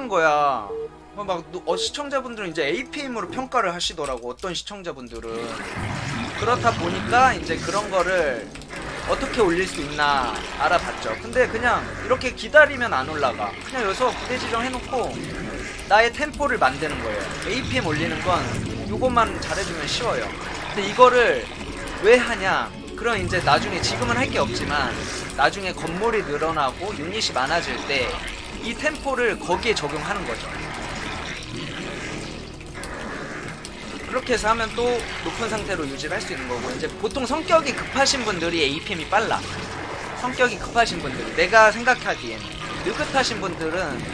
한 거야. 어, 막 노- 어, 시청자분들은 이제 APM으로 평가를 하시더라고. 어떤 시청자분들은 그렇다 보니까 이제 그런 거를 어떻게 올릴 수 있나 알아봤죠. 근데 그냥 이렇게 기다리면 안 올라가. 그냥 여기서 부대 지정 해놓고 나의 템포를 만드는 거예요. APM 올리는 건 요것만 잘해주면 쉬워요. 근데 이거를 왜 하냐? 그럼 이제 나중에 지금은 할 게 없지만 나중에 건물이 늘어나고 유닛이 많아질 때 이 템포를 거기에 적용하는 거죠. 그렇게 해서 하면 또 높은 상태로 유지를 할 수 있는 거고 이제 보통 성격이 급하신 분들이 APM이 빨라. 성격이 급하신 분들 내가 생각하기엔 느긋하신 분들은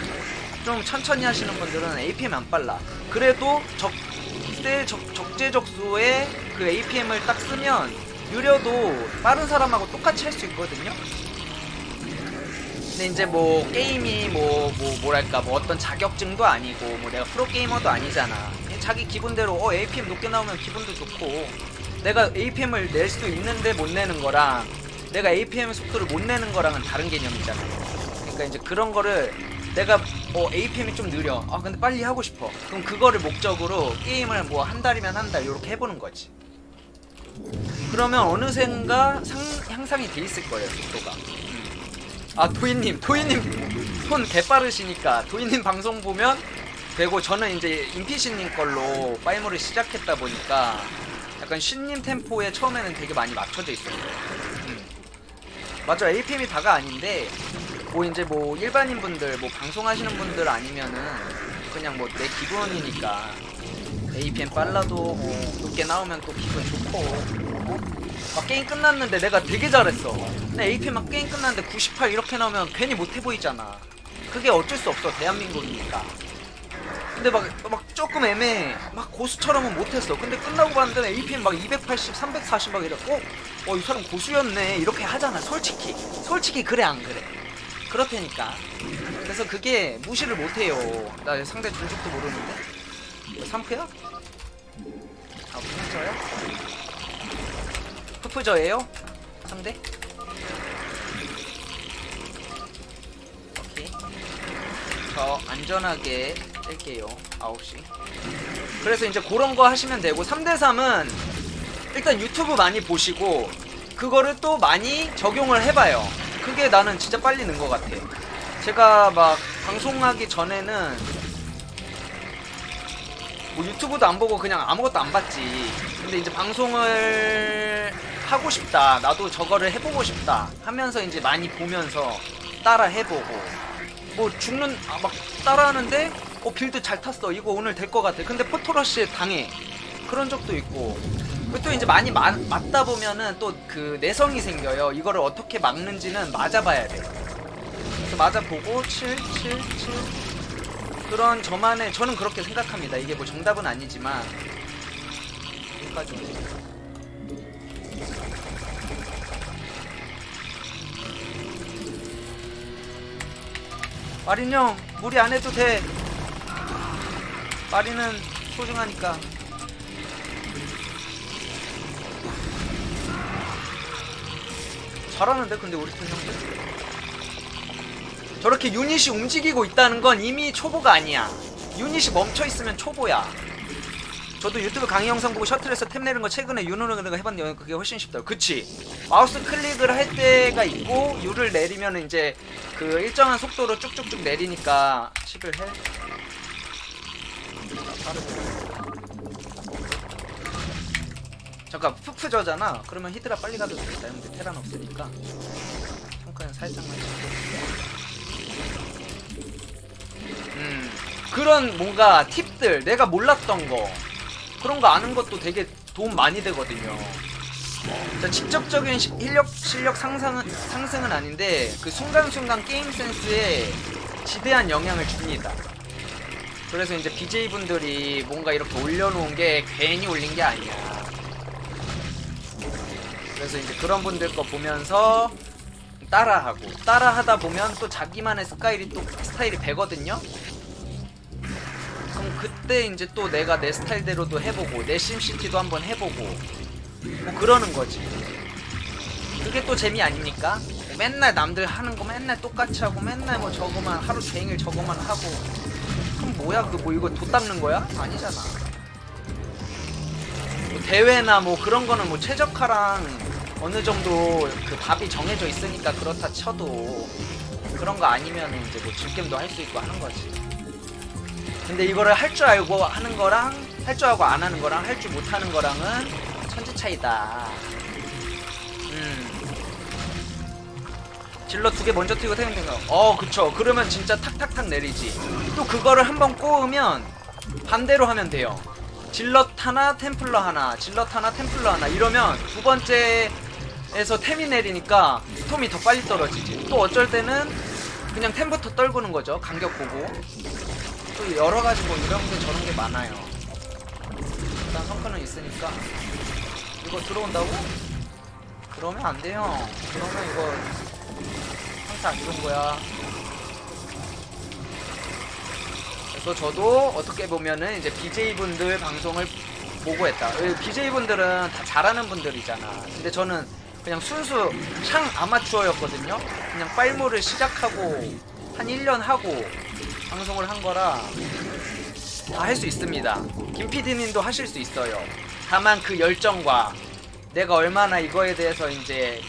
좀 천천히 하시는 분들은 APM 안 빨라. 그래도 적세 적, 적재적소에 그 APM을 딱 쓰면 유료도 빠른 사람하고 똑같이 할 수 있거든요. 근데 이제 뭐 게임이 뭐, 뭐 뭐랄까 뭐 어떤 자격증도 아니고 뭐 내가 프로 게이머도 아니잖아. 자기 기분대로 어 APM 높게 나오면 기분도 좋고 내가 APM을 낼수 있는데 못 내는 거랑 내가 APM 속도를 못 내는 거랑은 다른 개념이잖아. 그러니까 이제 그런 거를 내가 어 APM이 좀 느려. 아 근데 빨리 하고 싶어. 그럼 그거를 목적으로 게임을 뭐 한 달이면 한 달 이렇게 해보는 거지. 그러면 어느샌가 상, 향상이 돼 있을 거예요 속도가. 아 도희님 도희님 손 개빠르시니까 도희님 방송 보면 되고 저는 이제 임피신님 걸로 파이모를 시작했다 보니까 약간 신님 템포에 처음에는 되게 많이 맞춰져 있었어요. 음. 맞아 APM이 다가 아닌데 뭐 이제 뭐 일반인 분들 뭐 방송하시는 분들 아니면은 그냥 뭐 내 기분이니까 APM 빨라도 뭐 높게 나오면 또 기분 좋고 막 게임 끝났는데 내가 되게 잘했어. 근데 AP 막 게임 끝났는데 98 이렇게 나오면 괜히 못해 보이잖아. 그게 어쩔 수 없어 대한민국이니까. 근데 막, 막 조금 애매해. 막 고수처럼은 못했어. 근데 끝나고 봤는데 APM 막 280, 340 막 이래. 어? 어, 이 사람 고수였네. 이렇게 하잖아. 솔직히. 솔직히 그래, 안 그래? 그렇다니까. 그래서 그게 무시를 못해요. 나 상대 종족도 모르는데. 3패야? 아, 무서워요? 푸프저예요? 상대? 오케이 저 안전하게 뗄게요 9시 그래서 이제 그런 거 하시면 되고 3대3은 일단 유튜브 많이 보시고 그거를 또 많이 적용을 해봐요 그게 나는 진짜 빨리 는 것 같아 제가 막 방송하기 전에는 뭐 유튜브도 안 보고 그냥 아무것도 안 봤지. 근데 이제 방송을 하고 싶다. 나도 저거를 해보고 싶다. 하면서 이제 많이 보면서 따라 해보고. 뭐 죽는, 아, 막 따라하는데, 어, 빌드 잘 탔어. 이거 오늘 될 것 같아. 근데 포토러쉬에 당해. 그런 적도 있고. 그리고 또 이제 많이 마, 맞다 보면은 또 그 내성이 생겨요. 이거를 어떻게 막는지는 맞아봐야 돼. 그래서 맞아보고, 7, 7, 7. 그런 저만의 저는 그렇게 생각합니다. 이게 뭐 정답은 아니지만 여기까지 마린 형 무리 안 해도 돼. 마린은 소중하니까. 잘하는데 근데 우리 팀 형들. 저렇게 유닛이 움직이고 있다는 건 이미 초보가 아니야. 유닛이 멈춰 있으면 초보야. 저도 유튜브 강의 영상 보고 셔틀에서 템 내는 거 최근에 유노르가 해봤는데 그게 훨씬 쉽더라고. 그치? 마우스 클릭을 할 때가 있고 유를 내리면 이제 그 일정한 속도로 쭉쭉쭉 내리니까 10을 해. 잠깐 푸프 저잖아. 그러면 히드라 빨리 가도 되겠다. 근데 테란 없으니까. 평가는 살짝만. 음, 그런 뭔가 팁들 내가 몰랐던 거 그런 거 아는 것도 되게 도움 많이 되거든요. 자, 직접적인 시- 실력 실력 상상은 상승은 아닌데 그 순간순간 게임 센스에 지대한 영향을 줍니다. 그래서 이제 BJ 분들이 뭔가 이렇게 올려놓은 게 괜히 올린 게 아니야. 그래서 이제 그런 분들 거 보면서 따라하고 따라하다 보면 또 자기만의 스타일이 또 스타일이 배거든요. 그때 이제 또 내가 내 스타일대로도 해보고 내 심시티도 한번 해보고 뭐 그러는 거지. 그게 또 재미 아닙니까? 맨날 남들 하는 거 맨날 똑같이 하고 맨날 뭐 저거만 하루 종일 저거만 하고 그럼 뭐야 그 뭐 이거 돈 닦는 거야? 아니잖아 뭐 대회나 뭐 그런 거는 뭐 최적화랑 어느 정도 그 답이 정해져 있으니까 그렇다 쳐도 그런 거 아니면 이제 뭐 질겜도 할 수 있고 하는 거지 근데 이거를 할 줄 알고 하는 거랑 할 줄 알고 안 하는 거랑 할 줄 못하는 거랑은 천지 차이다 음 질러 두 개 먼저 튀고 태운된 거. 어, 그쵸. 그러면 진짜 탁탁탁 내리지. 또 그거를 한 번 꼬으면 반대로 하면 돼요. 질럿 하나, 템플러 하나, 질럿 하나, 템플러 하나. 이러면 두 번째에서 템이 내리니까 스톰이 더 빨리 떨어지지. 또 어쩔 때는 그냥 템부터 떨구는 거죠. 간격 보고. 또 여러 가지 뭐 이런 게 저런 게 많아요. 일단 성큰은 있으니까. 이거 들어온다고? 그러면 안 돼요. 그러면 이거 항상 안 좋은 거야. 그래서 저도 어떻게 보면은 이제 BJ분들 방송을 보고 했다. BJ분들은 다 잘하는 분들이잖아. 근데 저는 그냥 순수 샹 아마추어였거든요. 그냥 빨무를 시작하고 한 1년 하고 방송을 한 거라 다 할 수 있습니다. 김 PD님도 하실 수 있어요. 다만 그 열정과 내가 얼마나 이거에 대해서 이제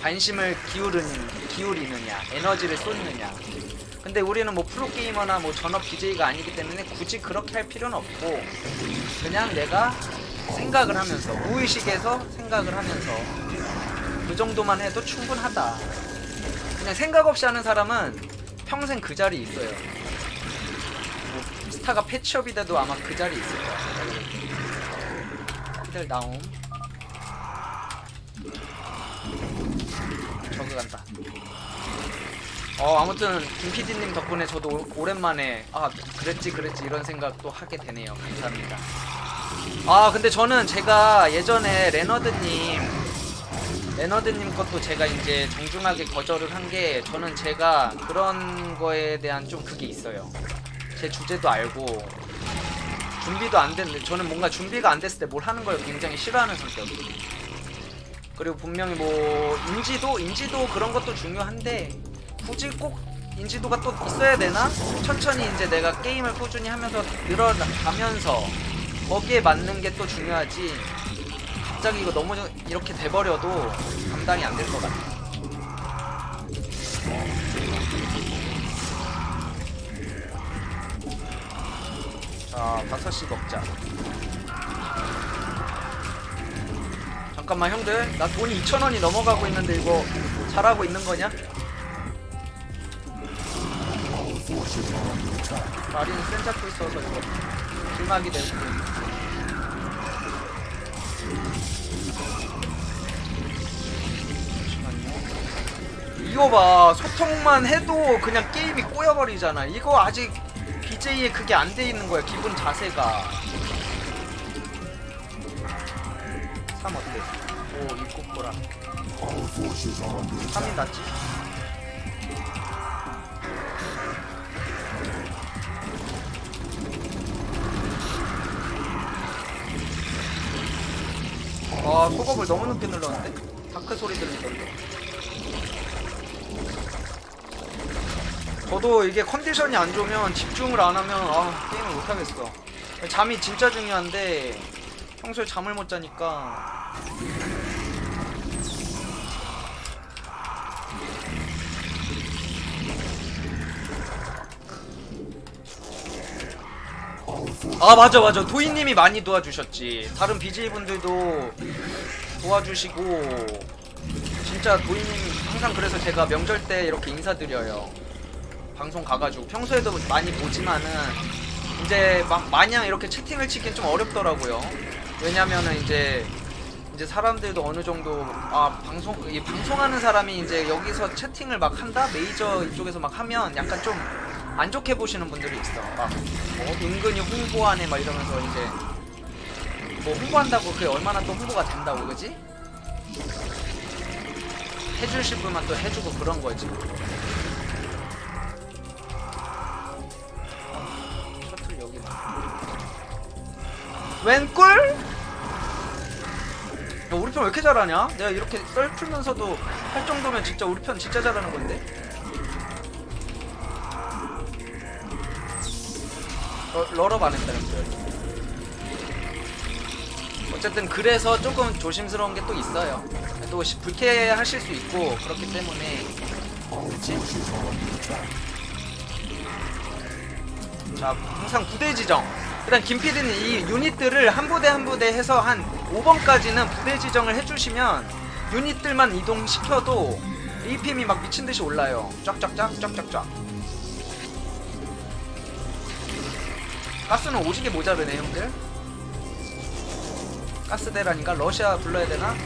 관심을 기울이는, 기울이느냐, 에너지를 쏟느냐. 근데 우리는 뭐 프로게이머나 뭐 전업 BJ가 아니기 때문에 굳이 그렇게 할 필요는 없고, 그냥 내가 생각을 하면서, 무의식에서 생각을 하면서, 그 정도만 해도 충분하다. 그냥 생각 없이 하는 사람은 평생 그 자리에 있어요. 뭐 스타가 패치업이 돼도 아마 그 자리에 있을 거야. 이들 나옴. 저그 간다. 어 아무튼 김 PD님 덕분에 저도 오- 오랜만에 아 그랬지 그랬지 이런 생각도 하게 되네요. 감사합니다. 아 근데 저는 제가 예전에 레너드님 레너드님 것도 제가 이제 정중하게 거절을 한 게 저는 제가 그런 거에 대한 좀 그게 있어요. 제 주제도 알고 준비도 안 됐는데 저는 뭔가 준비가 안 됐을 때 뭘 하는 걸 굉장히 싫어하는 성격이에요. 그리고 분명히 뭐 인지도 인지도 그런 것도 중요한데 굳이 꼭 인지도가 또 있어야 되나? 천천히 이제 내가 게임을 꾸준히 하면서 늘어가면서 거기에 맞는 게 또 중요하지. 갑자기 이거 너무 이렇게 돼버려도 감당이 안 될 것 같아. 자, 5시 먹자. 잠깐만 형들 나 돈이 2천원이 넘어가고 있는데 이거 잘하고 있는 거냐? 마리는 센 잡고 있어서 이거 길막이 되고 잠시만요. 이거 봐 소통만 해도 그냥 게임이 꼬여버리잖아 이거 아직 BJ에 그게 안 돼 있는 거야 기본 자세가 3 어때? 오 입국 보라 3이 낫지? 아 속업을 너무 늦게 눌렀는데? 다크 소리 들리던데 저도 이게 컨디션이 안 좋으면 집중을 안 하면 아 게임을 못 하겠어. 잠이 진짜 중요한데 평소에 잠을 못 자니까. 아 맞아 맞아. 도희님이 많이 도와주셨지. 다른 BJ분들도 도와주시고 진짜 도희님 항상 그래서 제가 명절 때 이렇게 인사드려요 방송 가가지고 평소에도 많이 보지만은 이제 막 마냥 이렇게 채팅을 치긴 좀 어렵더라고요. 왜냐면은 이제 이제 사람들도 어느 정도 아 방송 이 방송하는 사람이 이제 여기서 채팅을 막 한다? 메이저 이쪽에서 막 하면 약간 좀 안 좋게 보시는 분들이 있어. 막 어, 은근히 홍보하네 막 이러면서 이제 뭐 홍보한다고 그게 얼마나 또 홍보가 된다고 그지? 해주실 분만 또 해주고 그런 거지 웬 꿀? 야, 우리 편 왜 이렇게 잘하냐? 내가 이렇게 썰 풀면서도 할 정도면 진짜 우리 편 진짜 잘하는 건데? 러, 럴업 안 했다 형들 어쨌든 그래서 조금 조심스러운 게 또 있어요 또 시- 불쾌하실 수 있고 그렇기 때문에 그치? 자 항상 부대 지정 일단 김PD는 이 유닛들을 한 부대 한 부대 해서 한 5번까지는 부대 지정을 해주시면 유닛들만 이동시켜도 APM이 막 미친듯이 올라요. 쫙쫙쫙 쫙쫙쫙. 가스는 오지게 모자르네 형들. 가스대라니까 러시아 불러야 되나?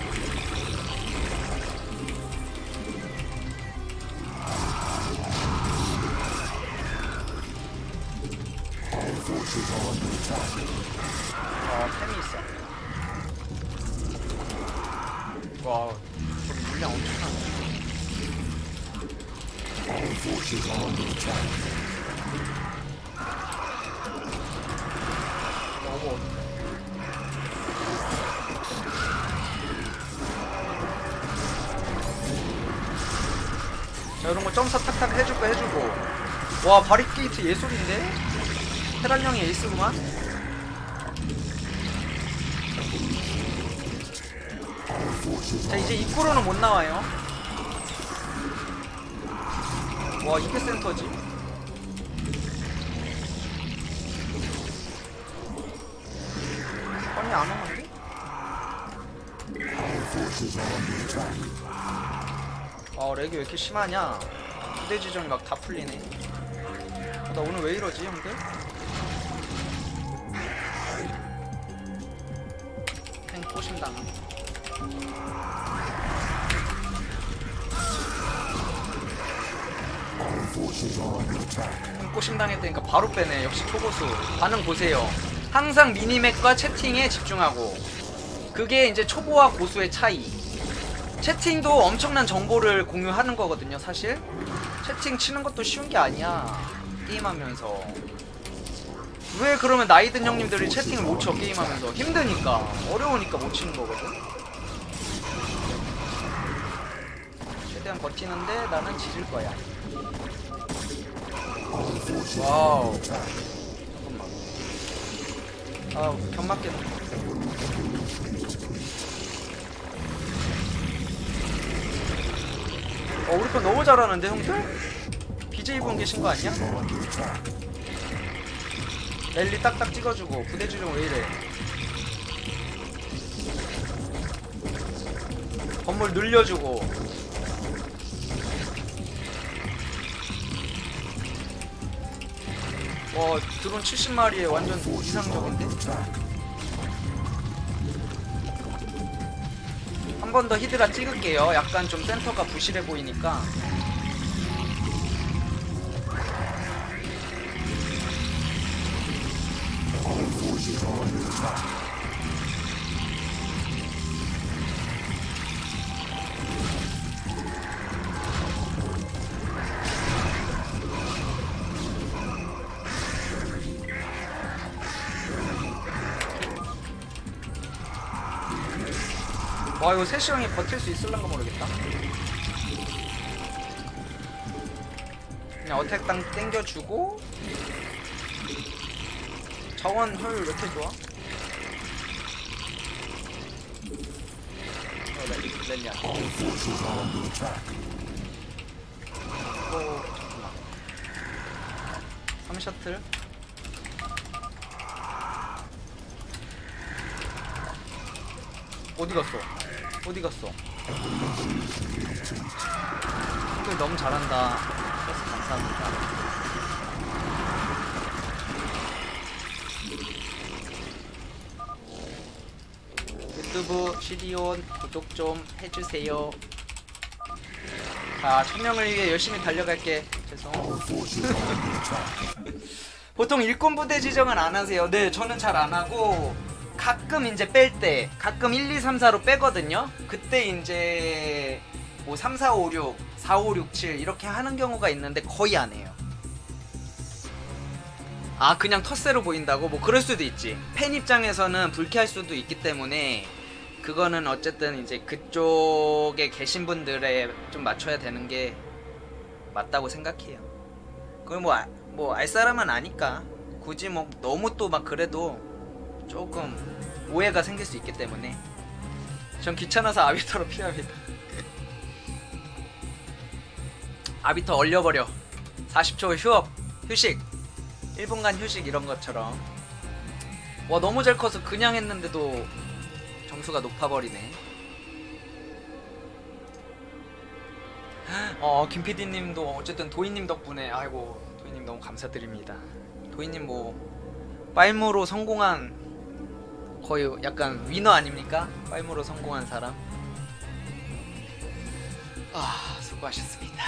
어, 템이 있어. 와, 저기 물량 엄청나네. 어머. 자 이런 거 점사 탁탁 해주고 해주고 와 바리게이트 예술인데? 테란 형이 에이스구만. 자 이제 입구로는 못 나와요. 와 이게 센터지. 아니 안 오는데? 아 렉이 왜 이렇게 심하냐? 부대 지정이 막 다 풀리네. 아, 나 오늘 왜 이러지 형들? 행 꼬신당했다니까 바로 빼네. 역시 초고수. 반응 보세요. 항상 미니맵과 채팅에 집중하고. 그게 이제 초보와 고수의 차이. 채팅도 엄청난 정보를 공유하는 거거든요 사실. 채팅 치는 것도 쉬운 게 아니야 게임하면서 왜 그러면 나이 든 형님들이 채팅을 못 쳐 게임하면서? 힘드니까. 어려우니까 못 치는 거거든. 최대한 버티는데 나는 지질 거야. 와우. 잠깐만. 아 견막게 어 우리 편 너무 잘하는데 형들? BJ분 계신 거 아니야? 랠리 딱딱 찍어주고 부대 주정 왜 이래. 건물 늘려주고. 와 드론 70마리에 완전 이상적인데? 한 번 더 히드라 찍을게요. 약간 좀 센터가 부실해 보이니까 와 이거 세시 형이 버틸 수 있을란가 모르겠다. 그냥 어택 땅 땡겨주고 자원 효율 왜 이렇게 좋아? 어, 렐- 렐리아 오 잠깐만 3셔틀 어디 갔어? 어디 갔어? 이걸 너무 잘한다. 감사합니다. 유튜브 시디온 구독 좀 해주세요. 자, 천명을 위해 열심히 달려갈게. 죄송. 보통 일꾼 부대 지정은 안 하세요. 네, 저는 잘 안 하고 가끔 이제 뺄 때 가끔 1, 2, 3, 4로 빼거든요. 그때 이제 뭐 3, 4, 5, 6, 4, 5, 6, 7 이렇게 하는 경우가 있는데 거의 안 해요. 아 그냥 텃세로 보인다고? 뭐 그럴 수도 있지. 팬 입장에서는 불쾌할 수도 있기 때문에 그거는 어쨌든 이제 그쪽에 계신 분들에 좀 맞춰야 되는 게 맞다고 생각해요. 그걸 뭐, 아- 뭐, 알 사람은 아니까. 굳이 뭐 너무 또 막 그래도 조금 오해가 생길 수 있기 때문에 전 귀찮아서 아비터로 피합니다. 아비터 얼려버려. 40초 휴업, 휴식, 1분간 휴식 이런 것처럼. 와 너무 잘 커서 그냥 했는데도 점수가 높아버리네. 어 김PD님도 어쨌든 도희님 덕분에 아이고 도희님 너무 감사드립니다. 도희님 뭐 빨무로 성공한 거의 약간 위너 아닙니까? 빨무로 성공한 사람. 아 수고하셨습니다.